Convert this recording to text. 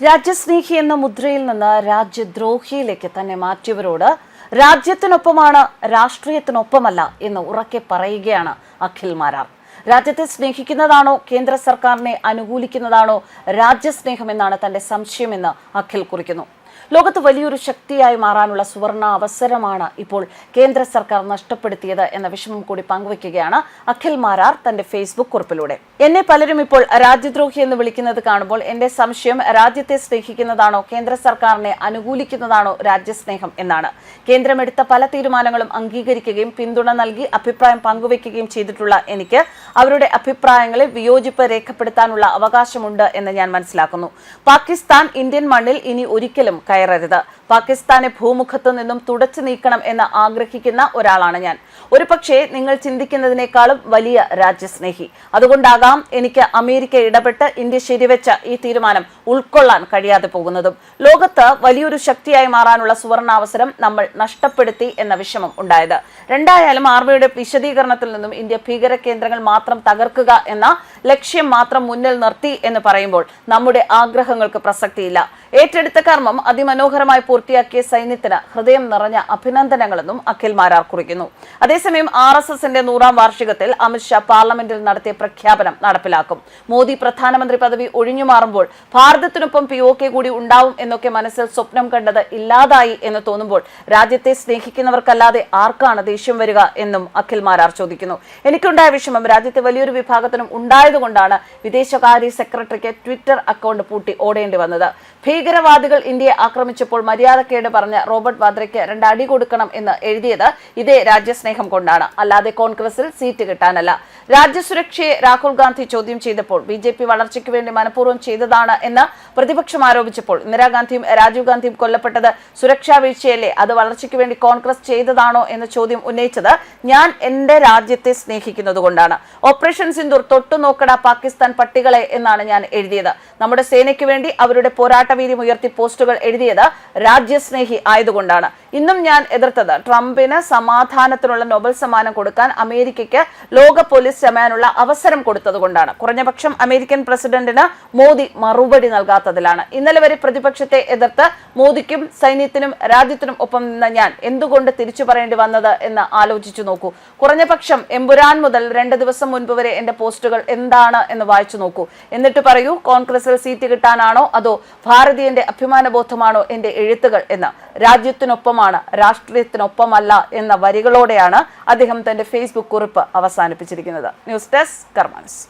രാജ്യസ്നേഹി എന്ന മുദ്രയിൽ നിന്ന് രാജ്യദ്രോഹിയിലേക്ക് തന്നെ മാറ്റിയവരോട് രാജ്യത്തിനൊപ്പമാണ് രാഷ്ട്രീയത്തിനൊപ്പമല്ല എന്ന് ഉറക്കെ പറയുകയാണ് അഖിൽ മാരാർ. രാജ്യത്തെ സ്നേഹിക്കുന്നതാണോ കേന്ദ്ര സർക്കാരിനെ അനുകൂലിക്കുന്നതാണോ രാജ്യസ്നേഹം എന്നാണ് തന്റെ സംശയമെന്ന് അഖിൽ കുറിക്കുന്നു. ലോകത്ത് വലിയൊരു ശക്തിയായി മാറാനുള്ള സുവർണ അവസരമാണ് ഇപ്പോൾ കേന്ദ്ര സർക്കാർ നഷ്ടപ്പെടുത്തിയത് എന്ന വിഷമം കൂടി പങ്കുവയ്ക്കുകയാണ് അഖിൽ മാരാർ തന്റെ ഫേസ്ബുക്ക് കുറിപ്പിലൂടെ. എന്നെ പലരും ഇപ്പോൾ രാജ്യദ്രോഹി എന്ന് വിളിക്കുന്നത് കാണുമ്പോൾ എന്റെ സംശയം രാജ്യത്തെ സ്നേഹിക്കുന്നതാണോ കേന്ദ്ര സർക്കാരിനെ അനുകൂലിക്കുന്നതാണോ രാജ്യസ്നേഹം എന്നാണ്. കേന്ദ്രം എടുത്ത പല തീരുമാനങ്ങളും അംഗീകരിക്കുകയും പിന്തുണ നൽകി അഭിപ്രായം പങ്കുവയ്ക്കുകയും ചെയ്തിട്ടുള്ള എനിക്ക് അവരുടെ അഭിപ്രായങ്ങളെ വിയോജിപ്പ് രേഖപ്പെടുത്താനുള്ള അവകാശമുണ്ട് എന്ന് ഞാൻ മനസ്സിലാക്കുന്നു. പാകിസ്ഥാൻ ഇന്ത്യൻ മണ്ണിൽ ഇനി ഒരിക്കലും கயிறது தான் പാകിസ്ഥാനെ ഭൂമുഖത്തു നിന്നും തുടച്ചു നീക്കണം എന്ന് ആഗ്രഹിക്കുന്ന ഒരാളാണ് ഞാൻ. ഒരു പക്ഷേ നിങ്ങൾ ചിന്തിക്കുന്നതിനേക്കാളും വലിയ രാജ്യസ്നേഹി. അതുകൊണ്ടാകാം എനിക്ക് അമേരിക്ക ഇടപെട്ട് ഇന്ത്യ ശരിവെച്ച ഈ തീരുമാനം ഉൾക്കൊള്ളാൻ കഴിയാതെ പോകുന്നതും. ലോകത്ത് വലിയൊരു ശക്തിയായി മാറാനുള്ള സുവർണാവസരം നമ്മൾ നഷ്ടപ്പെടുത്തി എന്ന വിഷമം ഉണ്ടായത്. രണ്ടായാലും ആർമിയുടെ വിശദീകരണത്തിൽ നിന്നും ഇന്ത്യ ഭീകര കേന്ദ്രങ്ങൾ മാത്രം തകർക്കുക എന്ന ലക്ഷ്യം മാത്രം മുന്നിൽ നിർത്തി എന്ന് പറയുമ്പോൾ നമ്മുടെ ആഗ്രഹങ്ങൾക്ക് പ്രസക്തിയില്ല. ഏറ്റെടുത്ത കർമ്മം അതിമനോഹരമായി പൂർത്തിയാക്കിയ സൈന്യത്തിന് ഹൃദയം നിറഞ്ഞ അഭിനന്ദനങ്ങളെന്നും അഖിൽ മാരാർ കുറിക്കുന്നു. അതേസമയം ആർ എസ് എസിന്റെ നൂറാം വാർഷികത്തിൽ അമിത്ഷാ പാർലമെന്റിൽ നടത്തിയ പ്രഖ്യാപനം നടപ്പിലാക്കും. മോദി പ്രധാനമന്ത്രി പദവി ഒഴിഞ്ഞുമാറുമ്പോൾ ഭാരതത്തിനൊപ്പം പി ഒ കെ കൂടി ഉണ്ടാവും എന്നൊക്കെ മനസ്സിൽ സ്വപ്നം കണ്ടത് ഇല്ലാതായി എന്ന് തോന്നുമ്പോൾ രാജ്യത്തെ സ്നേഹിക്കുന്നവർക്കല്ലാതെ ആർക്കാണ് ദേഷ്യം വരിക എന്നും അഖിൽ മാരാർ ചോദിക്കുന്നു. എനിക്കുണ്ടായ വിഷമം രാജ്യത്തെ വലിയൊരു വിഭാഗത്തിനും ഉണ്ടായതുകൊണ്ടാണ് വിദേശകാര്യ സെക്രട്ടറിക്ക് ട്വിറ്റർ അക്കൗണ്ട് പൂട്ടി ഓടേണ്ടി വന്നത്. ഭീകരവാദികൾ ഇന്ത്യയെ ആക്രമിച്ചപ്പോൾ മര്യാദക്കേട് പറഞ്ഞ റോബർട്ട് വാദ്രയ്ക്ക് രണ്ടടി കൊടുക്കണം എന്ന് എഴുതിയത് ഇതേ രാജ്യസ്നേഹം കൊണ്ടാണ്. അല്ലാതെ കോൺഗ്രസിൽ സീറ്റ് കിട്ടാനല്ല. രാജ്യസുരക്ഷയെ രാഹുൽ ഗാന്ധി ചോദ്യം ചെയ്തപ്പോൾ ബി ജെ പി വളർച്ചയ്ക്ക് വേണ്ടി മനഃപൂർവം ചെയ്തതാണ് എന്ന് പ്രതിപക്ഷം ആരോപിച്ചപ്പോൾ ഇന്ദിരാഗാന്ധിയും രാജീവ് ഗാന്ധിയും കൊല്ലപ്പെട്ടത് സുരക്ഷാ വീഴ്ചയല്ലേ അത് വളർച്ചയ്ക്ക് വേണ്ടി കോൺഗ്രസ് ചെയ്തതാണോ എന്ന ചോദ്യം ഉന്നയിച്ചത് ഞാൻ എന്റെ രാജ്യത്തെ സ്നേഹിക്കുന്നതുകൊണ്ടാണ് ഓപ്പറേഷൻ സിന്ദൂർ തൊട്ടു നോക്കട പാകിസ്ഥാൻ പട്ടികളെ എന്നാണ് ഞാൻ എഴുതിയത്. നമ്മുടെ സേനയ്ക്ക് വേണ്ടി അവരുടെ പോരാട്ടവീര്യം ഉയർത്തി പോസ്റ്റുകൾ എഴുതിയത് രാജ്യസ്നേഹി ആയതുകൊണ്ടാണ്. ഇന്നും ഞാൻ എതിർത്തത് ട്രംപിന് സമാധാനത്തിനുള്ള നോബൽ സമ്മാനം കൊടുക്കാൻ അമേരിക്കയ്ക്ക് ലോക പോലീസ് ചമയാനുള്ള അവസരം കൊടുത്തതുകൊണ്ടാണ്. കുറഞ്ഞപക്ഷം അമേരിക്കൻ പ്രസിഡന്റിന് മോദി മറുപടി നൽകാത്തതിലാണ്. ഇന്നലെ വരെ പ്രതിപക്ഷത്തെ എതിർത്ത് മോദിക്കും സൈന്യത്തിനും രാജ്യത്തിനും ഒപ്പം നിന്ന ഞാൻ എന്തുകൊണ്ട് തിരിച്ചു പറയേണ്ടി വന്നത് എന്ന് ആലോചിച്ചു നോക്കൂ. കുറഞ്ഞപക്ഷം എമ്പുരാൻ മുതൽ രണ്ട് ദിവസം മുൻപ് വരെ എന്റെ പോസ്റ്റുകൾ എന്താണ് എന്ന് വായിച്ചു നോക്കൂ. എന്നിട്ട് പറയൂ കോൺഗ്രസിൽ സീറ്റ് കിട്ടാനാണോ അതോ ഭാരതീയന്റെ അഭിമാനബോധമാണോ എന്റെ എഴുത്തുകൾ എന്ന്. രാജ്യത്തിനൊപ്പമാണ് രാഷ്ട്രീയത്തിനൊപ്പമല്ല എന്ന വരികളോടെയാണ് അദ്ദേഹം തന്റെ ഫേസ്ബുക്ക് കുറിപ്പ് അവസാനിപ്പിച്ചിരിക്കുന്നത്. News desk കർമാൻസ്